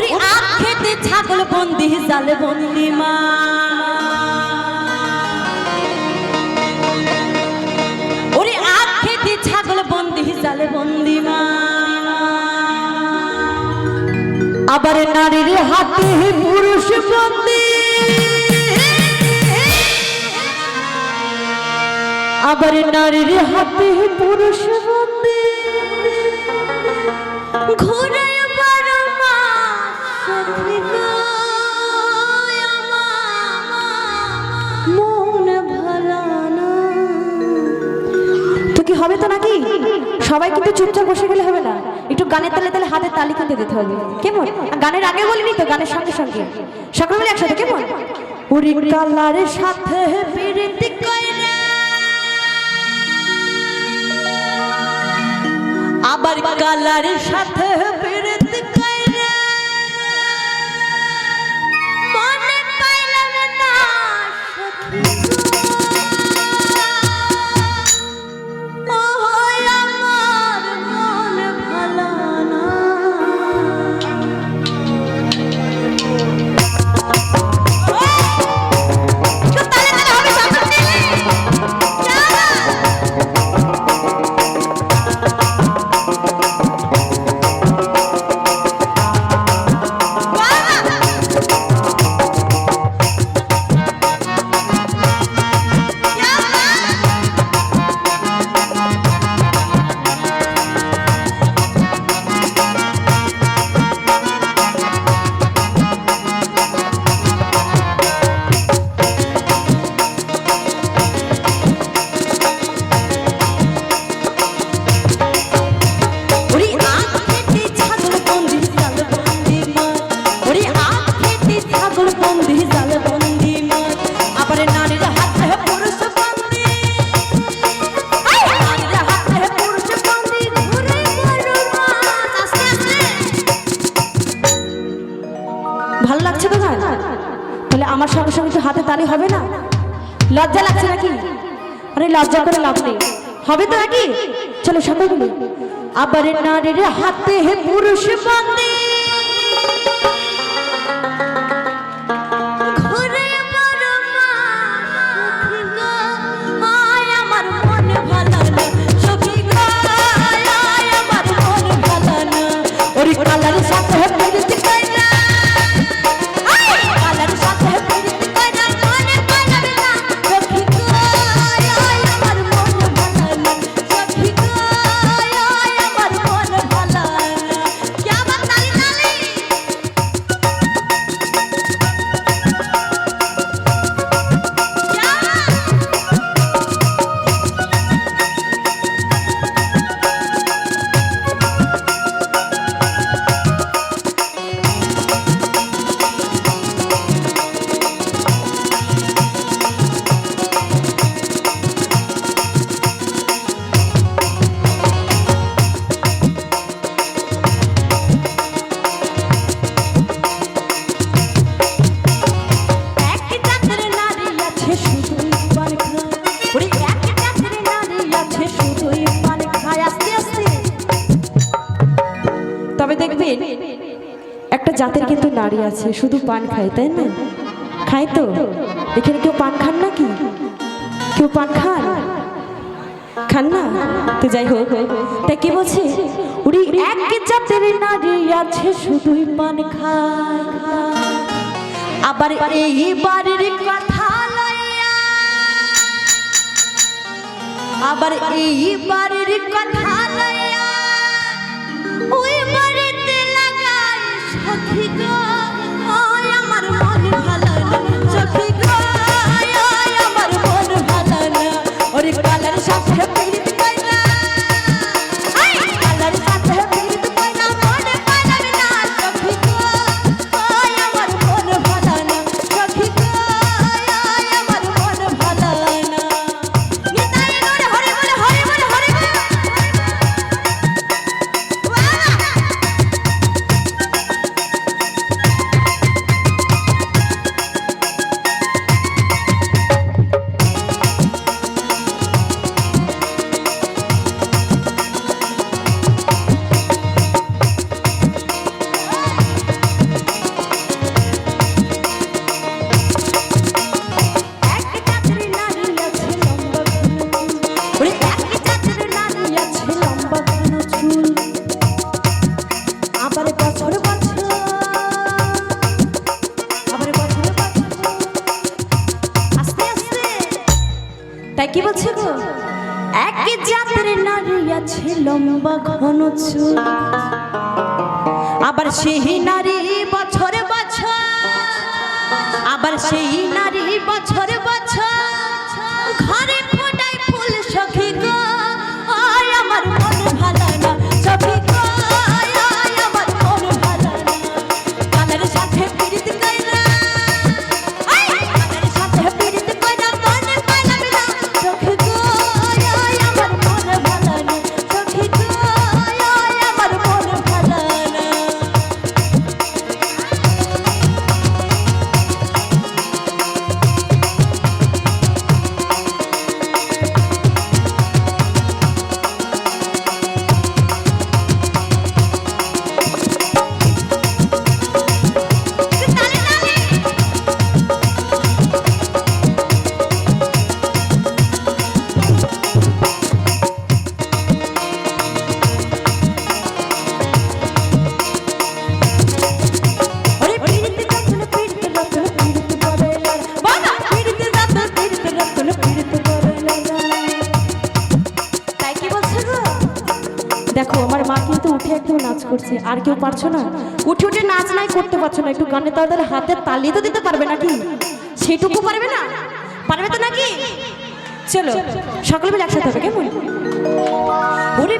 ওরে আখ খেতে ছাগল বন্দি, জালে বন্দি মা। ওরে আখ খেতে ছাগল বন্দি, জালে বন্দি মা। আবার নারীর হাতে পুরুষ বন্দি। আবার নারীর হাতে পুরুষ বন্দি। ঘুরে হবে তো নাকি? সবাই কিন্তু চুপচাপ বসে গেলে হবে না। একটু গানের তালে তালে হাতে তালি কিন্তু দিতে হবে। কেমন? গানের আগে বলিনি তো, গানের সঙ্গে সঙ্গে। সকলে মিলে একসাথে, কেমন? উড়ি কালারের সাথে বিরতি কইরা। আবার কালারের সাথে আমার সঙ্গে সঙ্গে তো হাতে তালি হবে না? লজ্জা লাগছে নাকি? আরে লজ্জা করে লাভ নেই। হবে তো নাকি? চলো সকল আবার নারীর হাতে হে পুরুষ বন্দী। নারী আছে, শুধু পান খায়, তাই না? খায় তো? এখানে কেউ পান খান নাকি? কেউ পান খান? খান না? তো যাই হোক তাই কি বলছি? উনি এক জাতের নারী আছে, শুধুই পান খায় আবার এই বাড়ির কথা আবার এই বাড়ির কথা লইয়া, ওই বাড়িতে লাগাই সখী গো। বলছে গো, এক জাতের নারী আছে লম্বা ঘন চুল। আবার সেই নারী বছর বছর, আবার সেই নারী বছর দেখো, আমার মা কিন্তু উঠে একটু নাচ করছে, আর কেউ পারছ না? উঠে উঠে নাচ নাই করতে পারছ না, একটু গানে তাদের হাতে তালি তো দিতে পারবে নাকি? সেটুকু পারবে না? পারবে তো নাকি? চলো, সকলে মিলে একসাথে হবে, কেমন? ওরে